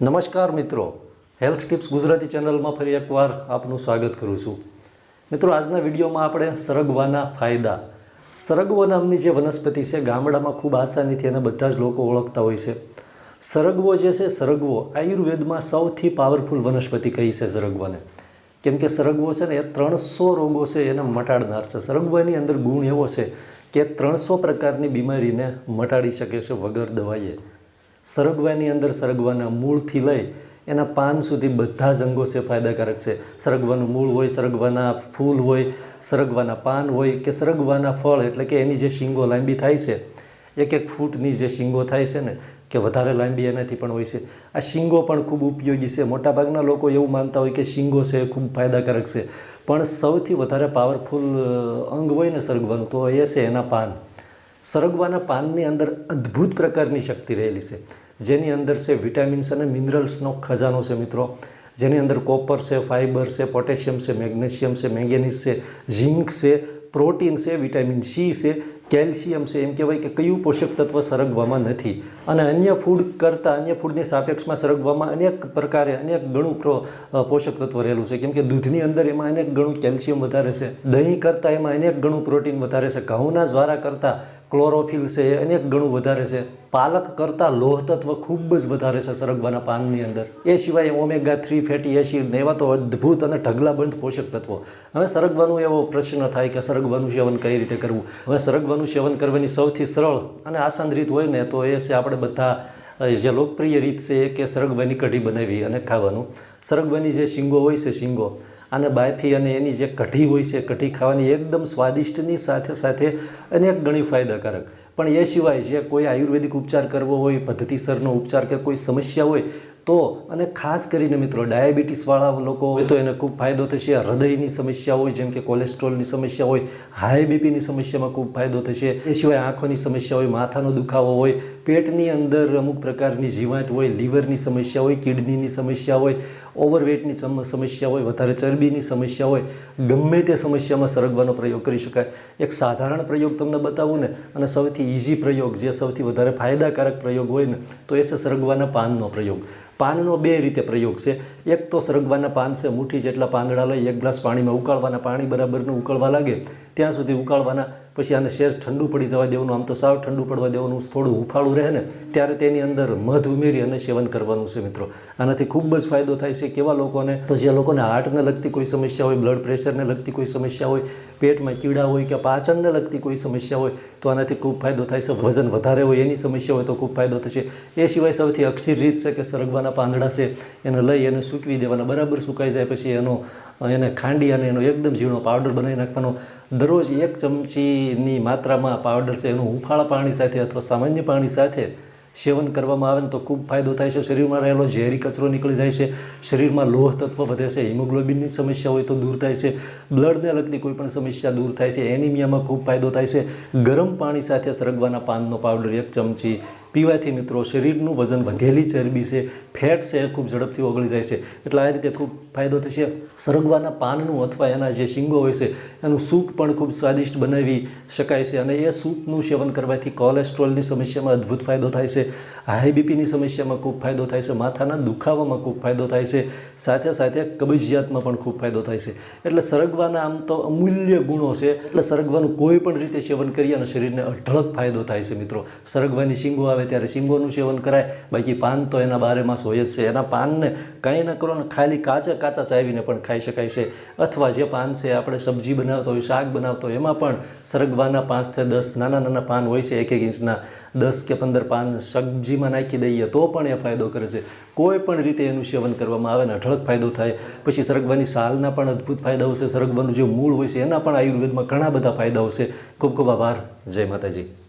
નમસ્કાર મિત્રો. Health tips Gujarati ચેનલમાં ફરી એકવાર આપનું સ્વાગત કરું છું. મિત્રો, આજના વિડીયોમાં આપણે સરગવાના ફાયદા. સરગવો નામની જે વનસ્પતિ છે, ગામડામાં ખૂબ આસાનીથી એને બધા જ લોકો ઓળખતા હોય છે. સરગવો જે છે, સરગવો આયુર્વેદમાં સૌથી પાવરફુલ વનસ્પતિ કહી છે સરગવાને. કેમ કે સરગવો છે ને, એ ત્રણસો રોગો છે એને મટાડનાર છે. સરગવાની અંદર ગુણ એવો છે કે ત્રણસો પ્રકારની બીમારીને મટાડી શકે છે વગર દવાઈએ. સરગવાની અંદર સરગવાના મૂળથી લઈ એના પાન સુધી બધા જ અંગો છે ફાયદાકારક છે. સરગવાનું મૂળ હોય, સરગવાના ફૂલ હોય, સરગવાના પાન હોય કે સરગવાના ફળ એટલે કે એની જે શીંગો લાંબી થાય છે, એક એક ફૂટની જે શીંગો થાય છે ને, કે વધારે લાંબી એનાથી પણ હોય છે. આ શીંગો પણ ખૂબ ઉપયોગી છે. મોટાભાગના લોકો એવું માનતા હોય કે શીંગો છે એ ખૂબ ફાયદાકારક છે. પણ સૌથી વધારે પાવરફુલ અંગ હોય ને સરગવાનું તો એ છે એના પાન. સરગવાના પાનની અંદર અદ્ભુત પ્રકારની શક્તિ રહેલી છે. જેની અંદર છે વિટામિન્સ અને મિનરલ્સનો ખજાનો છે મિત્રો. જેની અંદર કોપર છે, ફાઇબર છે, પોટેશિયમ છે, મેગ્નેશિયમ છે, મેંગેનીઝ છે, ઝીંક છે, પ્રોટીન છે, વિટામિન સી છે કેલ્શિયમ છે, એમ કહેવાય કે કયું પોષક તત્વ સરગવામાં નથી. અને અન્ય ફૂડ કરતાં, અન્ય ફૂડની સાપેક્ષમાં સરગવામાં અનેક પ્રકારે, અનેક ગણું પોષક તત્વ રહેલું છે. કેમ કે દૂધની અંદર એમાં અનેક ગણું કેલ્શિયમ વધારે છે. દહીં કરતાં એમાં અનેક ગણું પ્રોટીન વધારે છે. ઘઉંના જ્વારા કરતાં ક્લોરોફિલ છે, એ અનેક ગણું વધારે છે. પાલક કરતાં લોહ તત્વ ખૂબ જ વધારે છે સરગવાના પાનની અંદર. એ સિવાય ઓમેગા થ્રી ફેટી એસિડ ને એવા તો અદ્ભુત અને ઢગલાબંધ પોષક તત્વો. હવે સરગવાનું એવો પ્રશ્ન થાય કે સરગવાનું સેવન કઈ રીતે કરવું? હવે સરગવાનું સેવન કરવાની સૌથી સરળ અને આસાન રીત હોય ને તો એ છે આપણે બધા જે લોકપ્રિય રીત છે કે સરગવાની કઢી બનાવી અને ખાવાનું. સરગવાની જે શીંગો હોય છે શીંગો અને બાયફી અને એની જે કઢી હોય છે કઢી ખાવાની એકદમ સ્વાદિષ્ટની સાથે સાથે અનેક ગણી ફાયદાકારક. પણ એ સિવાય જે કોઈ આયુર્વેદિક ઉપચાર કરવો હોય, પદ્ધતિસરનો ઉપચાર કે કોઈ સમસ્યા હોય તો અને ખાસ કરીને મિત્રો ડાયાબિટીસવાળા લોકો હોય તો એને ખૂબ ફાયદો થશે. હૃદયની સમસ્યા હોય, જેમ કે કોલેસ્ટ્રોલની સમસ્યા હોય, હાઈ બીપીની સમસ્યામાં ખૂબ ફાયદો થશે. એ સિવાય આંખોની સમસ્યા હોય, માથાનો દુખાવો હોય પેટની અંદર અમુક પ્રકારની જીવાત હોય, લીવરની સમસ્યા હોય, કિડનીની સમસ્યા હોય, ઓવરવેટની સમસ્યા હોય, વધારે ચરબીની સમસ્યા હોય, ગમે તે સમસ્યામાં સરગવાનો પ્રયોગ કરી શકાય. એક સાધારણ પ્રયોગ તમને બતાવું ને, અને સૌથી ઇઝી પ્રયોગ, જે સૌથી વધારે ફાયદાકારક પ્રયોગ હોય ને, તો એ છે સરગવાના પાનનો પ્રયોગ. પાનનો બે રીતે પ્રયોગ છે. એક તો સરગવાના પાન છે, મુઠ્ઠી જેટલા પાંદડા લઈ એક ગ્લાસ પાણીમાં ઉકાળવાના, પાણી બરાબરનું ઉકળવા લાગે, ત્યાં સુધી ઉકાળવાના પછી આને શેષ ઠંડુ પડી જવા દેવાનું. આમ તો સાવ ઠંડુ પડવા દેવાનું, થોડું ઉફાળું રહે ને, ત્યારે તેની અંદર મધ ઉમેરી અને સેવન કરવાનું છે મિત્રો. આનાથી ખૂબ જ ફાયદો થાય છે કેવા લોકોને? તો જે લોકોને હાર્ટને લગતી કોઈ સમસ્યા હોય, બ્લડ પ્રેશરને લગતી કોઈ સમસ્યા હોય, પેટમાં કીડા હોય કે પાચનને લગતી કોઈ સમસ્યા હોય, તો આનાથી ખૂબ ફાયદો થાય છે. વજન વધારે હોય એની સમસ્યા હોય તો ખૂબ ફાયદો થશે. એ સિવાય સૌથી અક્ષીર રીત છે કે સરગવાના પાંદડા છે, એને લઈ એને સૂકવી દેવાના. બરાબર સુકાઈ જાય પછી એનો, એને ખાંડી અને એનો એકદમ ઝીણો પાવડર બનાવી નાખવાનો. દરરોજ એક ચમચીની માત્રામાં પાવડર છે, એનું હુંફાળા પાણી સાથે અથવા સામાન્ય પાણી સાથે સેવન કરવામાં આવે ને તો ખૂબ ફાયદો થાય છે. શરીરમાં રહેલો ઝેરી કચરો નીકળી જાય છે. શરીરમાં લોહ તત્વ વધે છે, હિમોગ્લોબિનની સમસ્યા હોય તો દૂર થાય છે. બ્લડને લગતી કોઈ પણ સમસ્યા દૂર થાય છે. એનિમિયામાં ખૂબ ફાયદો થાય છે. ગરમ પાણી સાથે સરગવાના પાનનો પાવડર એક ચમચી પીવાથી મિત્રો શરીરનું વજન વધેલી ચરબી છે, ફેટ છે એ ખૂબ ઝડપથી ઓગળી જાય છે. એટલે આ રીતે ખૂબ ફાયદો થશે. સરગવાના પાનનું અથવા એના જે શીંગો હોય છે, એનું સૂપ પણ ખૂબ સ્વાદિષ્ટ બનાવી શકાય છે અને એ સૂપનું સેવન કરવાથી કોલેસ્ટ્રોલની સમસ્યામાં અદ્ભુત ફાયદો થાય છે. હાઈ બીપીની સમસ્યામાં ખૂબ ફાયદો થાય છે. માથાના દુખાવામાં ખૂબ ફાયદો થાય છે. સાથે સાથે કબજિયાતમાં પણ ખૂબ ફાયદો થાય છે. એટલે સરગવાના આમ તો અમૂલ્ય ગુણો છે. એટલે સરગવાનું કોઈ પણ રીતે સેવન કરીએ અને શરીરને અઢળક ફાયદો થાય છે મિત્રો. સરગવાની શીંગો આવે ત્યારે શીંગોનું સેવન કરાય, બાકી પાન તો એના બારે માસ હોય જ છે. એના પાનને કંઈ ન કરો ને ખાલી કાચા કાચા ચાવીને પણ ખાઈ શકાય છે. અથવા જે પાન છે આપણે સબ્જી બનાવતો હોય, શાક બનાવતો હોય, એમાં પણ સરગવાના પાંચથી દસ નાના નાના પાન હોય છે, એક એક ઇંચના દસ કે પંદર પાન સબ્જીમાં નાખી દઈએ તો પણ એ ફાયદો કરે છે. કોઈ પણ રીતે એનું સેવન કરવામાં આવે ને અઢળક ફાયદો થાય. પછી સરગવાની સાલના પણ અદ્ભુત ફાયદાઓ છે. સરગવાનું જે મૂળ હોય છે, એના પણ આયુર્વેદમાં ઘણા બધા ફાયદાઓ છે. ખૂબ ખૂબ આભાર. જય માતાજી.